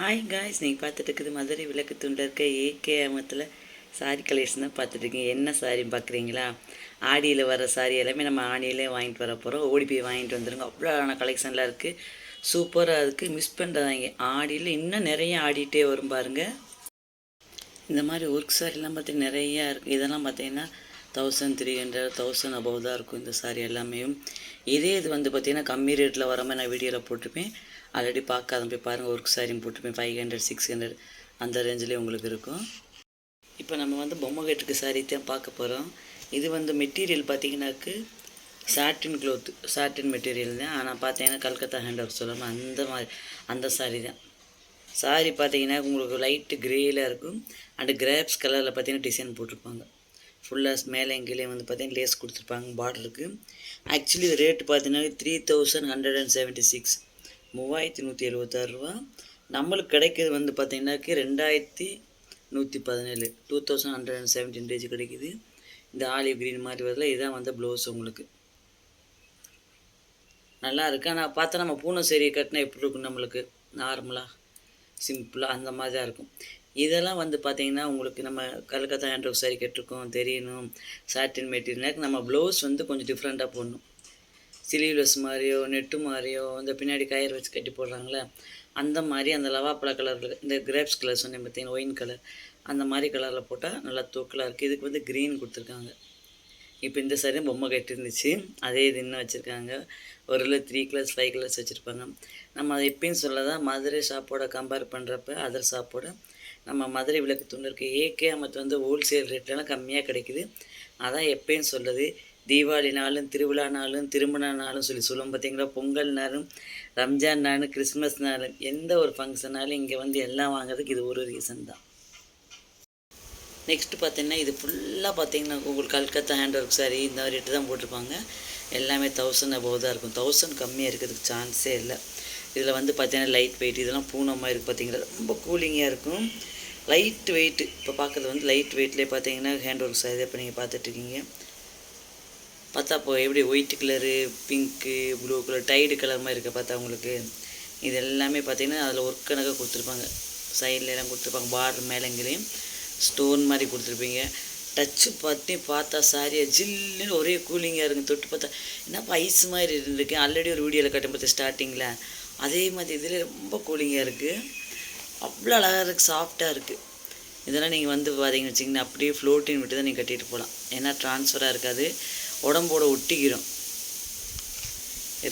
Hi guys நீங்கள் பார்த்துட்டு இருக்குது மதுரை விளக்கு துண்டில் இருக்க ஏகே அமத்தில் சாரி கலெக்ஷன் தான் பார்த்துட்ருக்கீங்க என்ன சாரி பார்க்குறீங்களா? ஆடியில் வர சாரி எல்லாமே நம்ம ஆடியிலே வாங்கிட்டு வர போகிறோம் ஓடி போய் வாங்கிட்டு வந்துடுங்க அவ்வளோ அழகான கலெக்ஷன்லாம் இருக்குது சூப்பராக இருக்குது மிஸ் பண்ணுறதாங்க ஆடியில் இன்னும் நிறைய ஆடிட்டே வரும் பாருங்கள் இந்த மாதிரி ஒர்க் சாரிலாம் பார்த்தீங்கன்னா நிறையா இருக்குது இதெல்லாம் பார்த்தீங்கன்னா thousand three hundred thousand above தான் இருக்கும் இந்த சாரி எல்லாமே இதே இது வந்து பார்த்தீங்கன்னா கம்மி ரேட்டில் வர மாதிரி நான் வீடியோவில் போட்டிருப்பேன். ஆல்ரெடி பார்க்காத போய் பாருங்கள் ஒர்க் சாரியும் போய் ஃபைவ் ஹண்ட்ரட் சிக்ஸ் ஹண்ட்ரட் அந்த ரேஞ்சிலே உங்களுக்கு இருக்கும். இப்போ நம்ம வந்து பொம்மை கட்டுக்கு சாரி தான் பார்க்க போகிறோம் இது வந்து மெட்டீரியல் பார்த்தீங்கன்னாக்கு சாட்டின் க்ளோத் சாட்டின் மெட்டீரியல் தான். ஆனால் பார்த்தீங்கன்னா கல்கத்தா ஹேண்ட் ஒர்க் சொல்லாமல் அந்த மாதிரி அந்த சாரி தான். சாரி பார்த்தீங்கன்னா உங்களுக்கு லைட்டு கிரேயில் இருக்கும். அண்டு கிராப்ஸ் கலரில் பார்த்தீங்கன்னா டிசைன் போட்டிருப்பாங்க. ஃபுல்லாக மேலே கீழே வந்து பார்த்தீங்கன்னா லேஸ் கொடுத்துருப்பாங்க பார்டருக்கு ஆக்சுவலி ரேட்டு பார்த்தீங்கன்னா three thousand hundred and seventy six மூவாயிரத்தி நூற்றி எழுபத்தாறு ரூபா நம்மளுக்கு கிடைக்கிறது வந்து பார்த்திங்கனாக்கி ரெண்டாயிரத்தி நூற்றி பதினேழு. Two thousand hundred and seventeen டேஜ் கிடைக்குது. இந்த ஆலிவ் க்ரீன் மாதிரி வரல இதுதான் வந்து ப்ளவுஸ் உங்களுக்கு. நல்லா இருக்கு. ஆனால் பார்த்தா நம்ம பூனை சேரியை கட்டினா எப்படி இருக்கும் நம்மளுக்கு? நார்மலாக சிம்பிளாக அந்த மாதிரி தான் இருக்கும். இதெல்லாம் வந்து பார்த்திங்கன்னா உங்களுக்கு நம்ம கல்கத்தா ஹேண்ட் சாரி கட்டிருக்கோம் தெரியணும். சாட்டின் மெட்டீரியல் நம்ம ப்ளவுஸ் வந்து கொஞ்சம் டிஃப்ரெண்ட்டாக போடணும். சிலீவ்லெஸ் மாதிரியோ நெட்டு மாதிரியோ இந்த பின்னாடி கயிறு வச்சு கட்டி போடுறாங்களே அந்த மாதிரி அந்த லவாப்பழ கலரில் இந்த கிரேப்ஸ் கலர் சொன்னேன் பார்த்தீங்கன்னா ஒயின் கலர் அந்த மாதிரி கலரில் போட்டால் நல்லா தூக்கலாக இருக்குது இதுக்கு வந்து க்ரீன் கொடுத்துருக்காங்க. இப்போ இந்த சாரியும் பொம்மை கட்டிருந்துச்சு. அதே இது இன்னும் வச்சுருக்காங்க. ஒரு இல்லை த்ரீ கலர்ஸ் ஃபைவ் கலர்ஸ் வச்சுருப்பாங்க. நம்ம அதை எப்பயும் சொல்ல தான் மதுரை ஷாப்போட கம்பேர் பண்ணுறப்ப அதர் ஷாப்போட நம்ம மதுரை விளக்கு துண்டு இருக்குது ஏகே அமத்து வந்து ஹோல்சேல் ரேட்லலாம் கம்மியாக கிடைக்குது. அதான் எப்பயும் சொல்லுது தீபாவளி நாளும் திருவிழா நாளும் நாளும் சொல்லி சொல்லுவோம் பார்த்தீங்களா? பொங்கல் நாளும் ரம்ஜான் நாளும் கிறிஸ்மஸ் நாளும் எந்த ஒரு ஃபங்க்ஷனாலும் இங்கே வந்து எல்லாம் வாங்குறதுக்கு இது ஒரு ரீசன் தான். நெக்ஸ்ட்டு பார்த்தீங்கன்னா இது ஃபுல்லாக பார்த்தீங்கன்னா உங்களுக்கு கல்கத்தா ஹேண்ட் ஒர்க் சாரி இந்த ரேட்டு தான் போட்டிருப்பாங்க. எல்லாமே தௌசண்ட் அபவ் தான் இருக்கும். தௌசண்ட் கம்மியாக இருக்கிறதுக்கு சான்ஸே இல்லை. இதில் வந்து பார்த்தீங்கன்னா லைட் வெயிட் இதெல்லாம் பூனமாக இருக்குது பார்த்தீங்கன்னா ரொம்ப கூலிங்காக இருக்கும். லைட் வெயிட் இப்போ பார்க்குறது வந்து லைட் வெயிட்லேயே பார்த்தீங்கன்னா ஹேண்ட் ஒர்க் சாரி இப்போ நீங்கள் பார்த்துட்ருக்கீங்க பார்த்தா இப்போ எப்படி white colour pink blue colour dyed colour மாதிரி இருக்க பார்த்தா உங்களுக்கு. இது எல்லாமே பார்த்தீங்கன்னா அதில் ஒர்க் கணக்காக கொடுத்துருப்பாங்க. சைடில் எல்லாம் கொடுத்துருப்பாங்க. பார்டர் மேலேங்களையும் ஸ்டோன் மாதிரி கொடுத்துருப்பீங்க. டச்சு பார்த்து பார்த்தா சாரியாக ஜில்லுன்னு ஒரே கூலிங்காக இருக்குது தொட்டு பார்த்தா என்னப்பா ஐஸ் மாதிரி இருந்திருக்கேன் ஆல்ரெடி ஒரு வீடியோவில் கட்டும் பார்த்து ஸ்டார்டிங்கில் அதே மாதிரி இதில் ரொம்ப கூலிங்காக இருக்குது அவ்வளோ அழகாக இருக்குது சாஃப்டாக இருக்குது இதெல்லாம் நீங்கள் வந்து பார்த்தீங்கன்னு வச்சிங்கன்னா அப்படியே ஃப்ளோட்டின் விட்டு தான் நீங்கள் கட்டிகிட்டு போகலாம். ஏன்னா ட்ரான்ஸ்ஃபராக இருக்காது. உடம்போட ஒட்டிக்கிறோம்.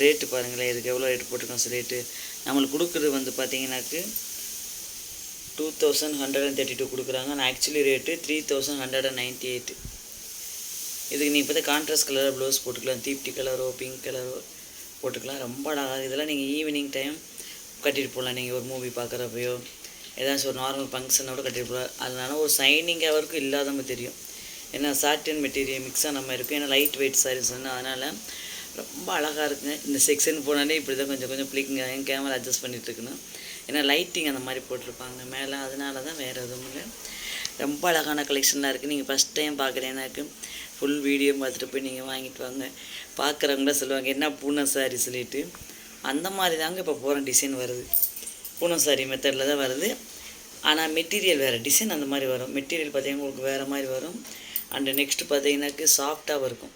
ரேட்டு பாருங்களேன் இதுக்கு எவ்வளோ ரேட்டு போட்டிருக்கோம் ரேட்டு நம்மளுக்கு கொடுக்குறது வந்து பார்த்தீங்கன்னாக்கு two thousand hundred and thirty two கொடுக்குறாங்க. ஆனால் actually rate three thousand hundred and ninety eight இதுக்கு நீங்கள் இப்போ கான்ட்ராஸ்ட் கலராக ப்ளவுஸ் போட்டுக்கலாம். தீப்டி கலரோ பிங்க் கலரோ போட்டுக்கலாம். ரொம்ப அழகாக இதெல்லாம் நீங்கள் ஈவினிங் டைம் கட்டிட்டு போகலாம் நீங்கள் ஒரு மூவி பார்க்குறப்பையோ ஏதாச்சும் ஒரு நார்மல் ஃபங்க்ஷனோட கட்டிட்டு போகலாம் அதனால ஒரு சைனிங் அவருக்கும் இல்லாதவங்க தெரியும். ஏன்னா சாட்டின் மெட்டீரியல் மிக்ஸ் ஆன மாதிரி இருக்கும். ஏன்னா லைட் வெயிட் சாரீஸ் அதனால் ரொம்ப அழகாக இருக்குங்க. இந்த செக்ஷன் போனாலே இப்படி தான் கொஞ்சம் கொஞ்சம் பிளிக்குங்க என் கேமரா அட்ஜஸ்ட் பண்ணிகிட்டு இருக்கணும். ஏன்னா லைட்டிங் அந்த மாதிரி போட்டிருப்பாங்க. மேலே அதனால தான் வேறு எதுவும் இல்லை. ரொம்ப அழகான கலெக்ஷனாக இருக்குது நீங்கள் ஃபஸ்ட் டைம் பார்க்குறேன்னாக்கு ஃபுல் வீடியோ பார்த்துட்டு போய் நீங்கள் வாங்கிட்டு வாங்க. பார்க்குறவங்கள சொல்லுவாங்க என்ன பூனை சாரி சொல்லிட்டு. அந்த மாதிரி தாங்க இப்போ போகிற டிசைன் வருது. பூனை சாரி மெத்தடில் தான் வருது. ஆனால் மெட்டீரியல் வேறு டிசைன் அந்த மாதிரி வரும். மெட்டீரியல் பார்த்தீங்கன்னா உங்களுக்கு வேறு மாதிரி வரும். அண்டு நெக்ஸ்ட்டு பார்த்தீங்கன்னாக்கு சாஃப்டாகவும் இருக்கும்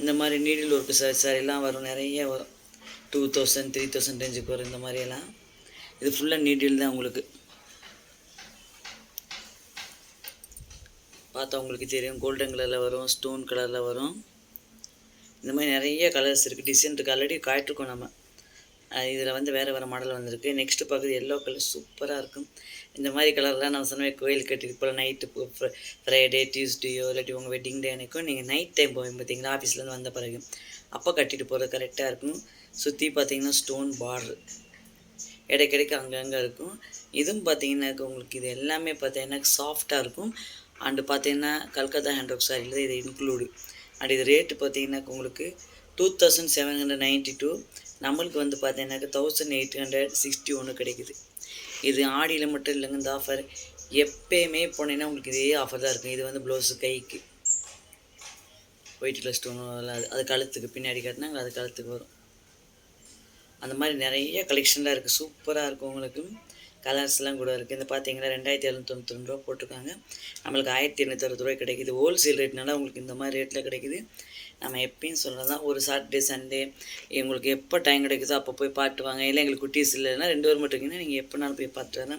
இந்த மாதிரி நீடில் ஒர்க்கு சாரி சாரிலாம் வரும் நிறைய வரும். டூ தௌசண்ட் த்ரீ தௌசண்ட் ரேஞ்சுக்கு வரும் இந்த மாதிரியெல்லாம். இது ஃபுல்லாக நீடில் தான் உங்களுக்கு. பார்த்தா உங்களுக்கு தெரியும் கோல்டன் கலரில் வரும் ஸ்டோன் கலரில் வரும். இந்த மாதிரி நிறைய கலர்ஸ் இருக்குது டிசைன் இருக்குது ஆல்ரெடி காட்டிருக்கோம் நம்ம. இதில் வந்து வேறு வேறு மாடல் வந்திருக்கு. நெக்ஸ்ட்டு பார்க்குறது எல்லோ கலர் சூப்பராக இருக்கும். இந்த மாதிரி கலர்லாம் நான் சொன்ன கோயில் கட்டிட்டு போல் நைட்டு ஃப்ரைடே டியூஸ்டேயோ இல்லாட்டி உங்கள் வெட்டிங் டே அன்றைக்கும் நீங்கள் நைட் டைம் போவீங்க பார்த்தீங்களா ஆஃபீஸ்லேருந்து வந்த பிறகு. அப்போ கட்டிட்டு போகிறது கரெக்டாக இருக்கும். சுற்றி பார்த்தீங்கன்னா ஸ்டோன் பார்டர் இடைக்கிடைக்கு அங்கங்கே இருக்கும். இதுவும் பார்த்தீங்கன்னாக்க உங்களுக்கு இது எல்லாமே பார்த்தீங்கன்னா சாஃப்டாக இருக்கும். அண்டு பார்த்தீங்கன்னா கல்கத்தா ஹேண்ட் ஒர்க் சாரியில் இது இன்க்ளூடு அண்ட் இது ரேட்டு பார்த்தீங்கன்னாக்க உங்களுக்கு two thousand seven hundred ninety two நம்மளுக்கு வந்து பார்த்தீங்கன்னாக்க தௌசண்ட் எயிட் ஹண்ட்ரட் சிக்ஸ்டி ஒன்று கிடைக்குது. இது ஆடியில் மட்டும் இல்லைங்க இந்த ஆஃபர் எப்பயுமே போனீங்கன்னா உங்களுக்கு இதே ஆஃபர் தான் இருக்கும். இது வந்து ப்ளவுஸு கைக்கு. ஒயிட் கிளஸ் ஸ்டோன் அது அது கழுத்துக்கு பின்னாடி கட்டினாங்க அது கழுத்துக்கு வரும். அந்த மாதிரி நிறைய கலெக்ஷன்லாம் இருக்குது சூப்பராக இருக்கும் உங்களுக்கு. கலர்ஸ்லாம் கூட இருக்குது இந்த பார்த்தீங்கன்னா ரெண்டாயிரத்தி எழுநூத்தி ரூபா போட்டிருக்காங்க. நம்மளுக்கு ஆயிரத்தி எண்ணூற்றி அறுபது ரூபாய் கிடைக்குது. ஹோல்சேல் ரேட்னால உங்களுக்கு இந்த மாதிரி ரேட்டில் கிடைக்குது. நம்ம எப்பயும் சொல்கிறது தான் ஒரு சாட்டர்டே சண்டே எங்களுக்கு எப்போ டைம் கிடைக்குதோ அப்போ போய் பாட்டு வாங்க இல்லை எங்களுக்கு குட்டீஸ் இல்லைன்னா ரெண்டு பேர் மட்டும் இருக்கீங்கன்னா நீங்கள் எப்போனாலும் போய் பார்த்துட்டு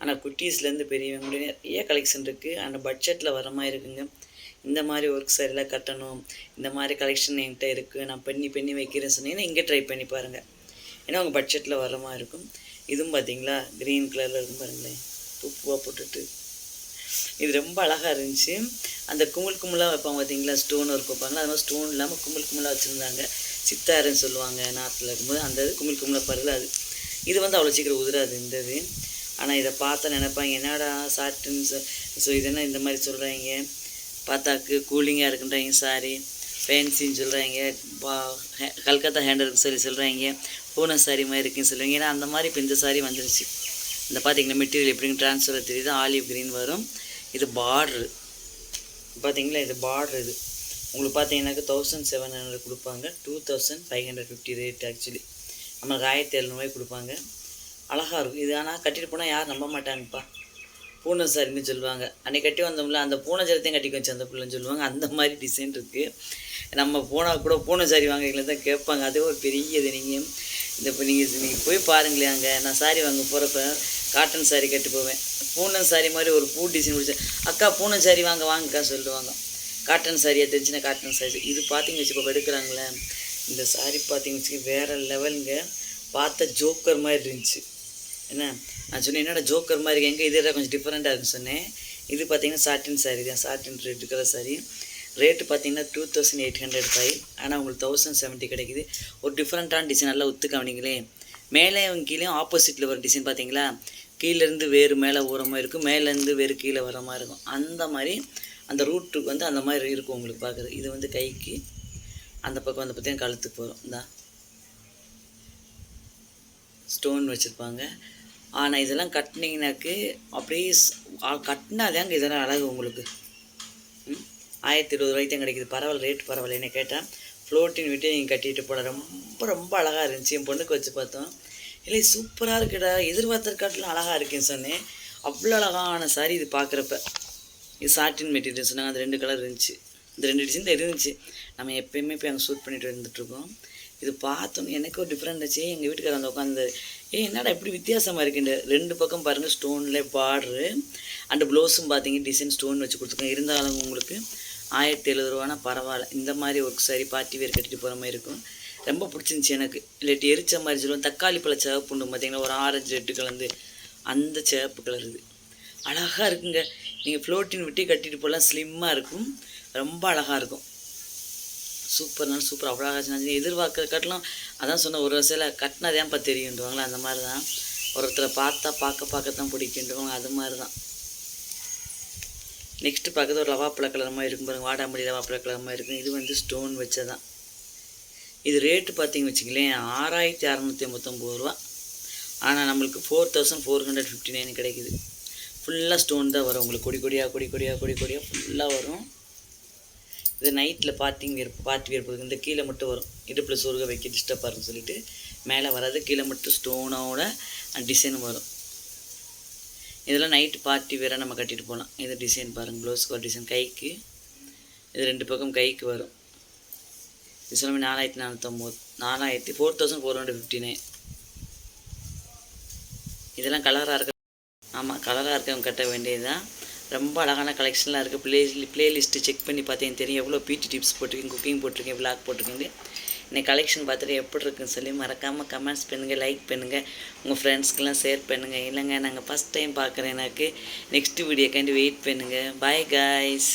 ஆனால் குட்டீஸ்லேருந்து பெரியவங்க முடியும் நிறைய கலெக்ஷன் இருக்குது அந்த பட்ஜெட்டில் வர மாதிரி இருக்குங்க. இந்த மாதிரி ஒர்க் சரியில் கட்டணும். இந்த மாதிரி கலெக்ஷன் என்கிட்ட இருக்குது நான் பண்ணி பண்ணி வைக்கிறேன்னு சொன்னீங்கன்னா இங்கே ட்ரை பண்ணி பாருங்கள் ஏன்னா உங்கள் பட்ஜெட்டில் வர மாதிரி இருக்கும். இதுவும் பார்த்தீங்களா க்ரீன் கலரில் இருக்கும் பாருங்களேன். பூ பூவாக போட்டுட்டு. இது ரொம்ப அழகாக இருந்துச்சு. அந்த குமுள் குமுலாக வைப்பாங்க பார்த்தீங்களா ஸ்டோன் ஒர்க் வைப்பாங்களா அது மாதிரி ஸ்டோன் இல்லாமல் குமுள் குமுலாக வச்சுருந்தாங்க. சித்தாருன்னு சொல்லுவாங்க நாட்டில் இருக்கும்போது. அந்த இது குமிழ் குமுலாக பாருங்கள் அது. இது வந்து அவ்வளோ சீக்கிரம் உதிராது இந்த இது. ஆனால் இதை பார்த்தா நினைப்பாங்க என்னடா சாட்டுன்னு ஸோ இது என்ன இந்த மாதிரி சொல்கிறாங்க பார்த்தாக்கு கூலிங்காக இருக்குன்றாங்க சாரி. ஃபேன்சின்னு சொல்கிறாங்க பா ஹே- கல்கத்தா ஹேண்டருக்கு சொல்லி சொல்கிறாங்க பூனை சாரி மாதிரி இருக்குன்னு சொல்லுவாங்க. ஏன்னா அந்த மாதிரி இப்போ இந்த சாரி வந்துருச்சு. இந்த பார்த்தீங்கன்னா மெட்டீரியல் எப்படின்னு ட்ரான்ஸ்ஃபர் தெரியுது? ஆலிவ் க்ரீன் வரும். இது பார்ட்ரு பார்த்திங்களா இது பார்டர் இது. உங்களுக்கு பார்த்தீங்கன்னாக்கா தௌசண்ட் செவன் ஹண்ட்ரட் கொடுப்பாங்க. Two thousand five hundred fifty rate actually நம்மளுக்கு ஆயிரத்தி எழுநூறுவாய் கொடுப்பாங்க. அழகாக இருக்கும். இது ஆனால் கட்டிட்டு போனால் யாரும் நம்ப மாட்டாங்கப்பா. பூனை சாரின்னு சொல்லுவாங்க. அன்னைக்கு கட்டி வந்தோம்ல அந்த பூனை சாரத்தையும் கட்டி வச்சு அந்த பிள்ளைன்னு சொல்லுவாங்க. அந்த மாதிரி டிசைன் இருக்குது நம்ம போனால் கூட பூனை சாரி வாங்குறீங்களே தான் கேட்பாங்க. அதே ஒரு பெரிய இது. நீங்கள் இந்த இப்போ நீங்கள் நீங்கள் போய் பாருங்களேன் அங்கே. நான் சாரி வாங்க போகிறப்ப காட்டன் சாரீ கட்டி போவேன். பூனம் சாரீ மாதிரி ஒரு பூ டிசைன் பிடிச்ச அக்கா பூனம் சாரீ வாங்க வாங்கக்கா சொல்லுவாங்க. காட்டன் சாரியாக தெரிஞ்சுன்னா காட்டன் சாரி இது பார்த்தீங்க வச்சுக்கோ எடுக்கிறாங்களே இந்த சாரி பார்த்திங்க வச்சுக்க வேறு லெவலுங்க பார்த்த ஜோக்கர் மாதிரி இருந்துச்சு. என்ன? நான் சொன்னேன் என்னடா ஜோக்கர் மாதிரி எங்கே இது கொஞ்சம் டிஃப்ரெண்ட்டாக இருக்குன்னு சொன்னேன். இது பார்த்தீங்கன்னா சாட்டின் சாரி தான். Satin red colour sari rate பார்த்தீங்கன்னா two thousand eight hundred five ஆனால் உங்களுக்கு தௌசண்ட் செவன்ட்டி கிடைக்குது. ஒரு டிஃப்ரெண்ட்டான டிசைன் நல்லா ஒத்து மேலே கீழே ஆப்போசிட்டில் வர டிசைன் பார்த்தீங்களா? கீழேருந்து வேறு மேலே ஊற மாதிரி இருக்கும். மேலேருந்து வேறு கீழே வர மாதிரி இருக்கும். அந்த மாதிரி அந்த ரூட்டுக்கு வந்து அந்த மாதிரி இருக்கும் உங்களுக்கு பார்க்குறது. இது வந்து கைக்கு அந்த பக்கம் வந்து பார்த்தீங்கன்னா கழுத்துக்கு போகிறோம் இந்தா. ஸ்டோன் வச்சுருப்பாங்க. ஆனால் இதெல்லாம் கட்டினீங்கனாக்கு அப்படியே ஸ்- கட்டினாதாங்க இதெல்லாம் அழகு உங்களுக்கு. ம்? ஆயிரத்தி இருபது ரூபாய்க்கு தான் கிடைக்குது. பரவாயில்ல ரேட் பரவாயில்ல என்ன கேட்டால் ஃப்ளோட்டின் விட்டு நீங்கள் கட்டிட்டு போட ரொம்ப ரொம்ப அழகாக இருந்துச்சு. என் பொண்ணுக்கு வச்சு பார்த்தோம். இல்லை சூப்பராக இருக்குடா. எதிர்பார்த்தற்காட்டிலும் அழகாக இருக்குன்னு சொன்னேன். அவ்வளோ அழகான சாரி இது பார்க்குறப்ப. இது சாட்டின் மெட்டீரியல் சொன்னாங்க அது ரெண்டு கலர் இருந்துச்சு. இந்த ரெண்டு டிசைன் தான் இருந்துச்சு. நம்ம எப்பயுமே போய் அங்கே ஷூட் பண்ணிட்டு வந்துட்டுருக்கோம் இது பார்த்தோன்னு எனக்கு ஒரு டிஃப்ரெண்ட் ஆச்சு. எங்கள் வீட்டுக்காரர் அந்த உட்காந்து ஏ என்னடா இப்படி வித்தியாசமாக இருக்குண்டு ரெண்டு பக்கம் பாருங்கள் ஸ்டோனில் பார்டரு அண்ட் ப்ளவுஸும் பார்த்தீங்க டிசைன் ஸ்டோன் வச்சு கொடுத்துருக்கோம் இருந்தாலும் உங்களுக்கு ஆயிரத்தி எழுபது ரூபானா பரவாயில்ல. இந்த மாதிரி ஒர்க் சரி பார்ட்டி வேர் கட்டிட்டு போகிற மாதிரி இருக்கும். ரொம்ப பிடிச்சிருந்துச்சி எனக்கு. இல்லாட்டி எரிச்ச மாதிரி சொல்லுவோம். தக்காளி பழ சிவப்பு உண்டு பார்த்தீங்கன்னா ஒரு ஆரஞ்சு ரெட்டு கலந்து அந்த சிவப்பு கலர் இது. அழகாக இருக்குங்க. நீங்கள் ஃப்ளோட்டின் விட்டு கட்டிட்டு போகலாம் ஸ்லிம்மாக இருக்கும். ரொம்ப அழகாக இருக்கும். சூப்பர்னாலும் சூப்பர் அவ்வளோ அழகாக எதிர்பார்க்குற கட்டலாம். அதான் சொன்ன ஒரு வருஷத்தில் கட்டினதேன்ப்பா தெரியுன்றவாங்களா அந்த மாதிரி தான் ஒருத்தரை பார்த்தா பார்க்க பார்க்க தான் பிடிக்குன்றவங்க அது மாதிரி தான் நெக்ஸ்ட்டு பக்கத்தில் ஒரு லவாப்பழ கலர் இருக்கும் பாருங்க. வாடாமல்லி லவாப்பழ கலர் இருக்கும். இது வந்து ஸ்டோன் வச்சதான் இது ரேட்டு பார்த்தீங்கன்னு வச்சுங்களேன் ஆறாயிரத்தி அறநூற்றி ஐம்பத்தொம்போது ரூபா. ஆனால் நம்மளுக்கு four thousand four hundred fifty nine கிடைக்குது. ஃபுல்லாக ஸ்டோன் தான் வரும். உங்களுக்கு கொடி கொடியாக கொடி கொடியாக கொடி கொடியாக ஃபுல்லாக வரும். இது நைட்டில் பார்ட்டிங் வியர் பார்ட்டி இந்த கீழே மட்டும் வரும். இடுப்பில் சொருக வைக்க டிஸ்டர்பாக இருக்குன்னு சொல்லிட்டு மேலே வராது. கீழே மட்டும் ஸ்டோனோட டிசைன் வரும். இதெல்லாம் நைட்டு பார்ட்டி வேறு நம்ம கட்டிட்டு போகலாம் இது டிசைன் பாருங்கள் ப்ளவுஸ்க்கு ஒரு டிசைன் கைக்கு. இது ரெண்டு பக்கம் கைக்கு வரும். இது சொல்லாமல் நாலாயிரத்தி நானூற்றம்பது நாலாயிரத்தி four thousand four hundred fifty nine இதெல்லாம் கலராக இருக்க ஆமாம் கலராக இருக்கவங்க கட்ட வேண்டியது தான் ரொம்ப அழகான கலெக்ஷன்லாம் இருக்குது ப்ளே ப்ளேலிஸ்ட்டு செக் பண்ணி பார்த்தீங்க தெரியும். எவ்வளோ பிடி டிப்ஸ் போட்டிருக்கீங்க குக்கிங் போட்டிருக்கீங்க விளாக் போட்டிருக்கீங்க இன்னைக்கு கலெக்ஷன் பார்த்துட்டு எப்படி இருக்குன்னு சொல்லி மறக்காமல் கமெண்ட்ஸ் பண்ணுங்கள் லைக் பண்ணுங்கள் உங்கள் ஃப்ரெண்ட்ஸ்க்கெலாம் ஷேர் பண்ணுங்கள் இல்லைங்க நாங்கள் ஃபஸ்ட் டைம் பார்க்குறேன் எனக்கு. நெக்ஸ்ட் வீடியோக்காண்டி வெயிட் பண்ணுங்கள் பாய் காய்ஸ்